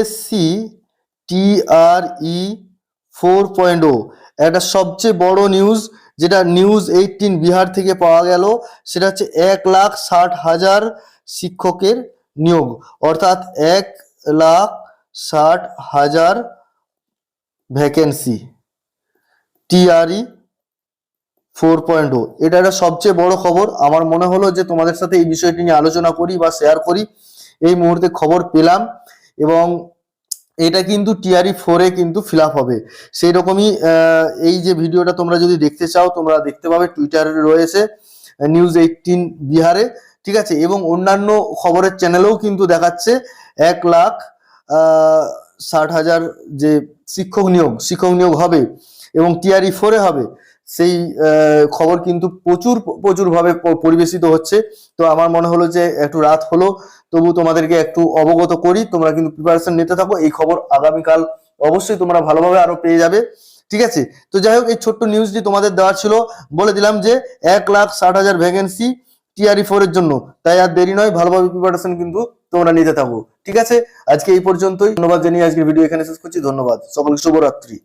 PSC TRE four point o. একটা সবচেয়ে বড় নিউজ যেটা নিউজ এইটিন বিহার থেকে পাওয়া গেল, সেটা হচ্ছে এক লাখ ষাট হাজার শিক্ষকের নিয়োগ। অর্থাৎ এক লাখ ষাট হাজার vacancy TRE four point o. এটা একটা সবচেয়ে বড় খবর। আমার মনে হলো যে তোমাদের সাথে এই বিষয়টি নিয়ে আলোচনা করি বা শেয়ার করি। এই মুহূর্তে খবর পেলাম। এবং এটা কিন্তু টিআরই ফোরে কিন্তু ফিল হবে। সেই রকমই এই যে ভিডিওটা তোমরা যদি দেখতে চাও, তোমরা দেখতে পাবে টুইটারে রয়েছে নিউজ এইটিন বিহারে, ঠিক আছে? এবং অন্যান্য খবরের চ্যানেলেও কিন্তু দেখাচ্ছে এক লাখ ষাট হাজার যে শিক্ষক নিয়োগ শিক্ষক নিয়োগ হবে এবং টিআরই ফোরে হবে। সেই খবর কিন্তু প্রচুর, প্রচুরভাবে পরিবেশিত হচ্ছে। তো আমার মনে হলো যে একটু রাত হলো, তবু তোমাদেরকে একটু অবগত করি, তোমরা কিন্তু প্রিপারেশন নিতে থাকো, এই খবর আগামীকাল অবশ্যই তোমরা ভালোভাবে আরও পেয়ে যাবে। ঠিক আছে? তো যাই হোক, এই ছোট্ট নিউজটি তোমাদের দেওয়ার ছিল। বলে দিলাম যে এক লাখ ষাট হাজার ভ্যাকেন্সি টিআরই ফোর এর জন্য। তাই আর দেরি নয়, ভালোভাবে প্রিপারেশন কিন্তু তোমরা নিতে থাকো। ঠিক আছে? আজকে এই পর্যন্তই। ধন্যবাদ জানিয়ে আজকের ভিডিও এখানে শেষ করছি। ধন্যবাদ। সকলকে শুভরাত্রি।